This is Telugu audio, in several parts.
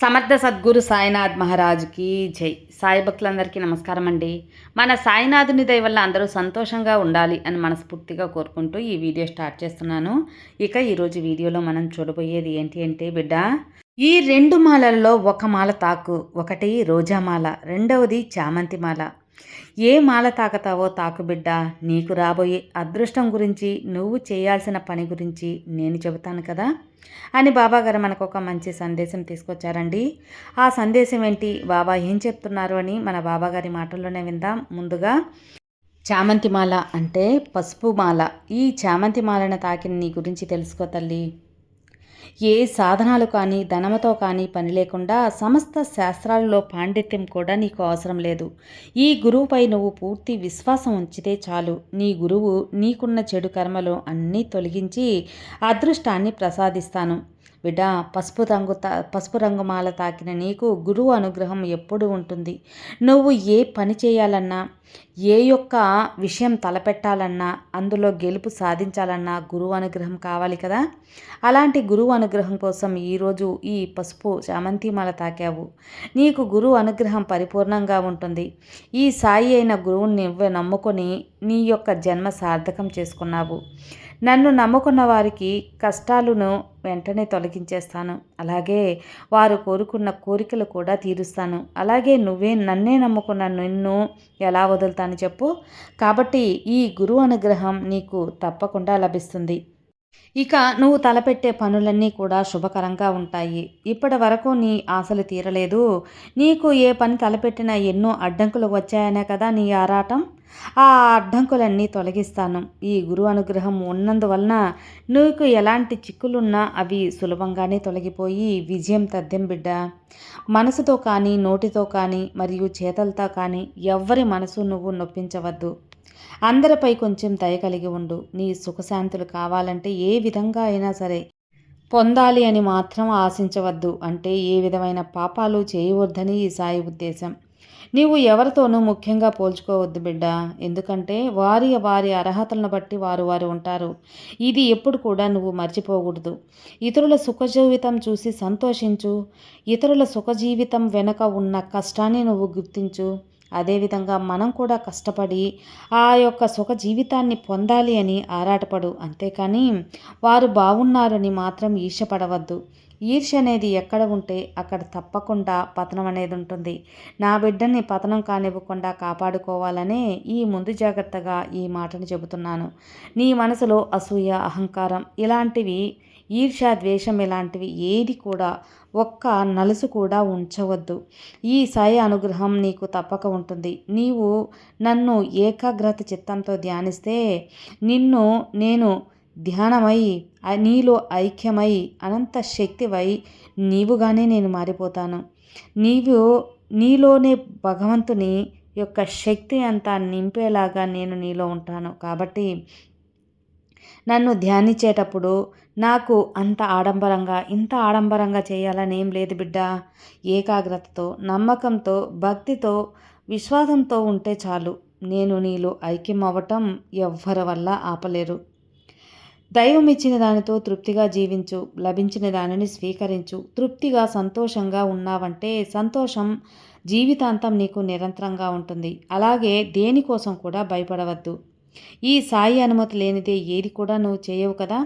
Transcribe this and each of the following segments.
సమర్థ సద్గురు సాయినాథ్ మహారాజ్కి జై. సాయి భక్తులందరికీ నమస్కారం అండి. మన సాయినాథుని దయ వల్ల అందరూ సంతోషంగా ఉండాలి అని మనస్ఫూర్తిగా కోరుకుంటూ ఈ వీడియో స్టార్ట్ చేస్తున్నాను. ఇక ఈరోజు వీడియోలో మనం చూడబోయేది ఏంటి అంటే బిడ్డ ఈ రెండు మాలల్లో ఒక మాల తాకు ఒకటి రోజామాల రెండవది చామంతి మాల. ఏ మాల తాకతావో తాకుబిడ్డ నీకు రాబోయే అదృష్టం గురించి నువ్వు చేయాల్సిన పని గురించి నేను చెబుతాను కదా? అని బాబాగారు మనకు ఒక మంచి సందేశం తీసుకొచ్చారండి. ఆ సందేశం ఏంటి? బాబా ఏం చెప్తున్నారు అని మన బాబాగారి మాటల్లోనే విందాం. ముందుగా చామంతి మాల అంటే పసుపు మాల. ఈ చామంతి మాలను తాకిన నీ గురించి తెలుసుకో తల్లి. ఏ సాధనాలు కానీ ధనముతో కానీ పని లేకుండా సమస్త శాస్త్రాలలో పాండిత్యం కూడా నీకు అవసరం లేదు. ఈ గురువుపై నువ్వు పూర్తి విశ్వాసం ఉంచితే చాలు. నీ గురువు నీకున్న చెడు కర్మలు అన్నీ తొలగించి అదృష్టాన్ని ప్రసాదిస్తాను. బిడ్డ పసుపు రంగు తా పసుపు రంగు మాల తాకిన నీకు గురువు అనుగ్రహం ఎప్పుడు ఉంటుంది? నువ్వు ఏ పని చేయాలన్నా ఏ యొక్క విషయం తలపెట్టాలన్నా అందులో గెలుపు సాధించాలన్నా గురువు అనుగ్రహం కావాలి కదా? అలాంటి గురువు అనుగ్రహం కోసం ఈరోజు ఈ పసుపు చామంతి మాల తాకావు. నీకు గురువు అనుగ్రహం పరిపూర్ణంగా ఉంటుంది. ఈ సాయి అయిన గురువుని నువ్వే నమ్ముకొని నీ యొక్క జన్మ సార్థకం చేసుకున్నావు. నన్ను నమ్ముకున్న వారికి కష్టాలను వెంటనే తొలగించేస్తాను. అలాగే వారు కోరుకున్న కోరికలు కూడా తీరుస్తాను. అలాగే నువ్వే నన్నే నమ్ముకున్న నిన్ను ఎలా వదులుతాను చెప్పు. కాబట్టి ఈ గురువు అనుగ్రహం నీకు తప్పకుండా లభిస్తుంది. ఇక నువ్వు తలపెట్టే పనులన్నీ కూడా శుభకరంగా ఉంటాయి. ఇప్పటి వరకు నీ ఆశలు తీరలేదు. నీకు ఏ పని తలపెట్టినా ఎన్నో అడ్డంకులు వచ్చాయనే కదా నీ ఆరాటం? ఆ అడ్డంకులన్నీ తొలగిస్తాను. ఈ గురు అనుగ్రహం ఉన్నందువలన నీకు ఎలాంటి చిక్కులున్నా అవి సులభంగానే తొలగిపోయి విజయం తద్దెం బిడ్డ. మనసుతో కానీ నోటితో కానీ మరియు చేతలతో కానీ ఎవ్వరి మనసు నువ్వు నొప్పించవద్దు. అందరిపై కొంచెం దయ కలిగి ఉండు. నీ సుఖశాంతులు కావాలంటే ఏ విధంగా అయినా సరే పొందాలి అని మాత్రం ఆశించవద్దు. అంటే ఏ విధమైన పాపాలు చేయవద్దని ఈ సాయి ఉద్దేశం. నీవు ఎవరితోనూ ముఖ్యంగా పోల్చుకోవద్దు బిడ్డ. ఎందుకంటే వారి వారి అర్హతలను బట్టి వారు వారు ఉంటారు. ఇది ఎప్పుడు కూడా నువ్వు మర్చిపోకూడదు. ఇతరుల సుఖ జీవితం చూసి సంతోషించు. ఇతరుల సుఖ జీవితం వెనుక ఉన్న కష్టాన్ని నువ్వు గుర్తించు. అదేవిధంగా మనం కూడా కష్టపడి ఆ యొక్క సుఖ జీవితాన్ని పొందాలి అని ఆరాటపడు. అంతేకాని వారు బాగున్నారని మాత్రం ఈర్షపడవద్దు ఈర్ష అనేది ఎక్కడ ఉంటే అక్కడ తప్పకుండా పతనం అనేది ఉంటుంది. నా బిడ్డని పతనం కానివ్వకుండా కాపాడుకోవాలనే ఈ ముందు జాగ్రత్తగా ఈ మాటను చెబుతున్నాను. నీ మనసులో అసూయ అహంకారం ఇలాంటివి ఈర్ష్య ద్వేషం ఇలాంటివి ఏది కూడా ఒక్క నలుసు కూడా ఉంచవద్దు. ఈ సాయి అనుగ్రహం నీకు తప్పక ఉంటుంది. నీవు నన్ను ఏకాగ్రత చిత్తంతో ధ్యానిస్తే నిన్ను నేను ధ్యానమై నీలో ఐక్యమై అనంత శక్తివై నీవుగానే నేను మారిపోతాను. నీవు నీలోనే భగవంతుని యొక్క శక్తి అంతా నింపేలాగా నేను నీలో ఉంటాను. కాబట్టి నన్ను ధ్యానించేటప్పుడు నాకు అంత ఆడంబరంగా ఇంత ఆడంబరంగా చేయాలని ఏం లేదు బిడ్డ. ఏకాగ్రతతో నమ్మకంతో భక్తితో విశ్వాసంతో ఉంటే చాలు. నేను నీలో ఐక్యం అవ్వటం ఎవ్వరి వల్ల ఆపలేరు. దైవం ఇచ్చిన దానితో తృప్తిగా జీవించు లభించిన దానిని స్వీకరించు. తృప్తిగా సంతోషంగా ఉన్నావంటే సంతోషం జీవితాంతం నీకు నిరంతరంగా ఉంటుంది. అలాగే దేనికోసం కూడా భయపడవద్దు. ఈ సాయి అనుమతి లేనిదే ఏది కూడా నువ్వు చేయవు కదా.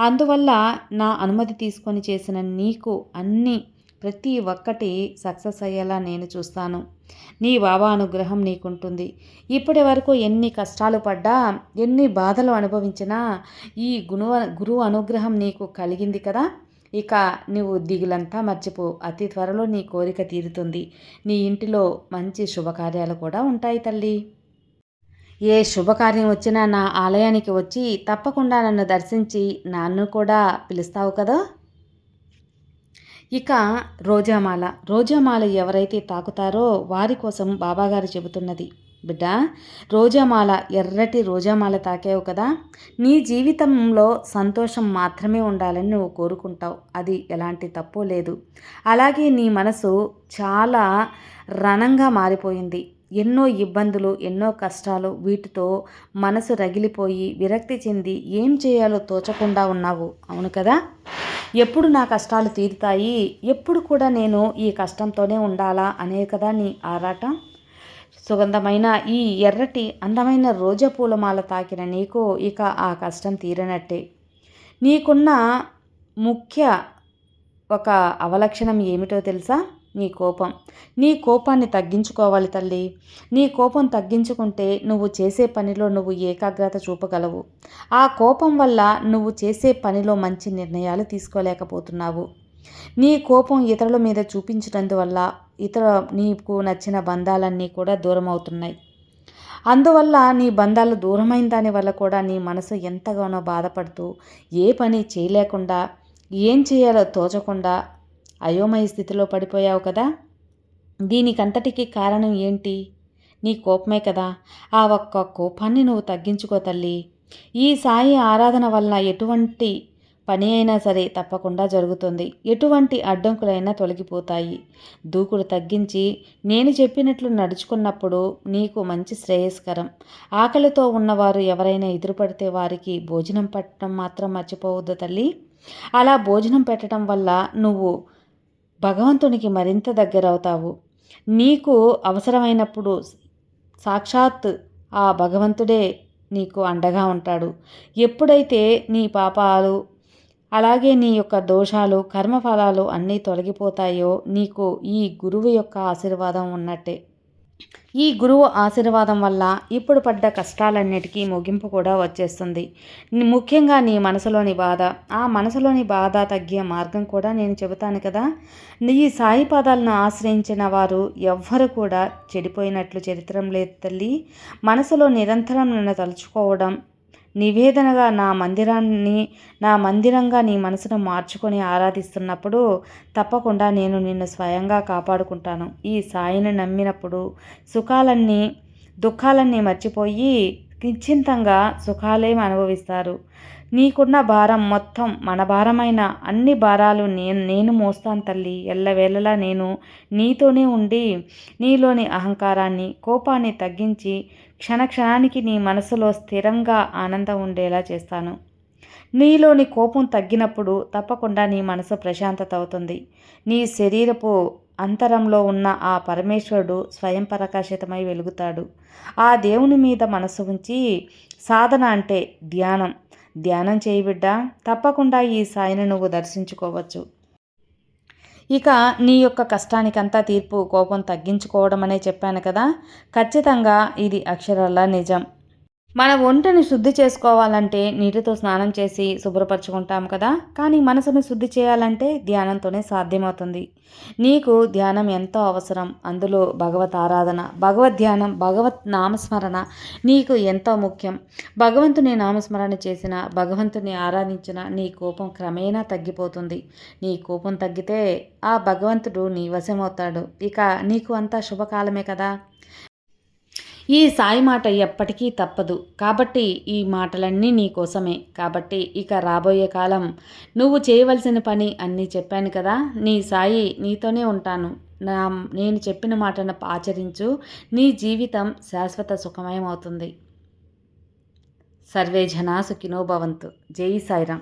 అందువల్ల నా అనుమతి తీసుకొని చేసిన నీకు అన్నీ ప్రతి ఒక్కటి సక్సెస్ అయ్యేలా నేను చూస్తాను. నీ బాబా అనుగ్రహం నీకుంటుంది. ఇప్పటి వరకు ఎన్ని కష్టాలు పడ్డా ఎన్ని బాధలు అనుభవించినా ఈ గుణ గురువు అనుగ్రహం నీకు కలిగింది కదా. ఇక నువ్వు దిగులంతా మర్చిపో. అతి త్వరలో నీ కోరిక తీరుతుంది. నీ ఇంటిలో మంచి శుభకార్యాలు కూడా ఉంటాయి తల్లి. ఏ శుభకార్యం వచ్చినా నా ఆలయానికి వచ్చి తప్పకుండా నన్ను దర్శించి నాన్ను కూడా పిలుస్తావు కదా? ఇక రోజామాల. రోజామాల ఎవరైతే తాకుతారో వారి కోసం బాబాగారు చెబుతున్నది. బిడ్డ రోజామాల ఎర్రటి రోజామాల తాకావు కదా? నీ జీవితంలో సంతోషం మాత్రమే ఉండాలని నువ్వు కోరుకుంటావు. అది ఎలాంటి తప్పు లేదు. అలాగే నీ మనసు చాలా రణంగా మారిపోయింది. ఎన్నో ఇబ్బందులు ఎన్నో కష్టాలు వీటితో మనసు రగిలిపోయి విరక్తి చెంది ఏం చేయాలో తోచకుండా ఉన్నావు. అవును కదా? ఎప్పుడు నా కష్టాలు తీరుతాయి? ఎప్పుడు కూడా నేను ఈ కష్టంతోనే ఉండాలా అనే కదా నీ ఆరాటం? సుగంధమైన ఈ ఎర్రటి అందమైన రోజా పూలమాల తాకిన నీకు ఇక ఆ కష్టం తీరనట్టే. నీకున్న ముఖ్య ఒక అవలక్షణం ఏమిటో తెలుసా? నీ కోపం. నీ కోపాన్ని తగ్గించుకోవాలి తల్లి. నీ కోపం తగ్గించుకుంటే నువ్వు చేసే పనిలో నువ్వు ఏకాగ్రత చూపగలవు. ఆ కోపం వల్ల నువ్వు చేసే పనిలో మంచి నిర్ణయాలు తీసుకోలేకపోతున్నావు. నీ కోపం ఇతరుల మీద చూపించినందువల్ల ఇతర నీకు నచ్చిన బంధాలన్నీ కూడా దూరం అవుతున్నాయి అందువల్ల నీ బంధాలు దూరమైన దాని వల్ల కూడా నీ మనసు ఎంతగానో బాధపడుతూ ఏ పని చేయలేకుండా ఏం చేయాలో తోచకుండా అయోమయ స్థితిలో పడిపోయావు కదా? దీనికంతటికి కారణం ఏంటి? నీ కోపమే కదా. ఆ ఒక్క కోపాన్ని నువ్వు తగ్గించుకో తల్లి. ఈ సాయి ఆరాధన వల్ల ఎటువంటి పని అయినా సరే తప్పకుండా జరుగుతుంది. ఎటువంటి అడ్డంకులైనా తొలగిపోతాయి. దూకుడు తగ్గించి నేను చెప్పినట్లు నడుచుకున్నప్పుడు నీకు మంచి శ్రేయస్కరం. ఆకలితో ఉన్నవారు ఎవరైనా ఎదురుపడితే వారికి భోజనం పెట్టడం మాత్రం మర్చిపోవద్దు తల్లి. అలా భోజనం పెట్టడం వల్ల నువ్వు భగవంతునికి మరింత దగ్గరవుతావు. నీకు అవసరమైనప్పుడు సాక్షాత్ ఆ భగవంతుడే నీకు అండగా ఉంటాడు. ఎప్పుడైతే నీ పాపాలు అలాగే నీ యొక్క దోషాలు కర్మఫలాలు అన్నీ తొలగిపోతాయో నీకు ఈ గురువు యొక్క ఆశీర్వాదం ఉన్నట్టే. ఈ గురువు ఆశీర్వాదం వల్ల ఇప్పుడు పడ్డ కష్టాలన్నిటికీ ముగింపు కూడా వచ్చేస్తుంది. ముఖ్యంగా నీ మనసులోని బాధ. ఆ మనసులోని బాధ తగ్గే మార్గం కూడా నేను చెబుతాను కదా. ఈ సాయి పాదాలను ఆశ్రయించిన వారు ఎవ్వరు కూడా చెడిపోయినట్లు చరిత్రం లేదు తల్లి. మనసులో నిరంతరం నిన్ను తలుచుకోవడం నివేదనగా నా మందిరాన్ని నా మందిరంగా నీ మనసును మార్చుకొని ఆరాధిస్తున్నప్పుడు తప్పకుండా నేను నిన్ను స్వయంగా కాపాడుకుంటాను. ఈ సాయిని నమ్మినప్పుడు సుఖాలన్నీ దుఃఖాలన్నీ మర్చిపోయి నిశ్చింతంగా సుఖాలేమి అనుభవిస్తారు. నీకున్న భారం మొత్తం మన భారమైన అన్ని భారాలు నేను నేను మోస్తాను తల్లి. ఎల్లవేళలా నేను నీతోనే ఉండి నీలోని అహంకారాన్ని కోపాన్ని తగ్గించి క్షణక్షణానికి నీ మనసులో స్థిరంగా ఆనందం ఉండేలా చేస్తాను. నీలోని కోపం తగ్గినప్పుడు తప్పకుండా నీ మనసు ప్రశాంతత అవుతుంది. నీ శరీరపు అంతరంలో ఉన్న ఆ పరమేశ్వరుడు స్వయం ప్రకాశితమై వెలుగుతాడు. ఆ దేవుని మీద మనసు ఉంచి సాధన అంటే ధ్యానం. ధ్యానం చేయబిడ్డా తప్పకుండా ఈ సాయిని నువ్వు దర్శించుకోవచ్చు. ఇక నీ యొక్క కష్టానికంతా తీర్పు కోపం తగ్గించుకోవడం అనే చెప్పాను కదా. ఖచ్చితంగా ఇది అక్షరాల నిజం. మన ఒంటిని శుద్ధి చేసుకోవాలంటే నీటితో స్నానం చేసి శుభ్రపరచుకుంటాం కదా. కానీ మనసును శుద్ధి చేయాలంటే ధ్యానంతోనే సాధ్యమవుతుంది. నీకు ధ్యానం ఎంతో అవసరం. అందులో భగవత్ ఆరాధన భగవద్ ధ్యానం భగవత్ నామస్మరణ నీకు ఎంతో ముఖ్యం. భగవంతుని నామస్మరణ చేసిన భగవంతుని ఆరాధించిన నీ కోపం క్రమేణా తగ్గిపోతుంది. నీ కోపం తగ్గితే ఆ భగవంతుడు నీ వశమవుతాడు. ఇక నీకు అంతా శుభకాలమే కదా. ఈ సాయి మాట ఎప్పటికీ తప్పదు. కాబట్టి ఈ మాటలన్నీ నీ కోసమే. కాబట్టి ఇక రాబోయే కాలం నువ్వు చేయవలసిన పని అన్నీ చెప్పాను కదా. నీ సాయి నీతోనే ఉంటాను. నా నేను చెప్పిన మాటను ఆచరించు. నీ జీవితం శాశ్వత సుఖమయమవుతుంది. సర్వే జనా సుఖినో భవంతు. జై సాయిరామ్.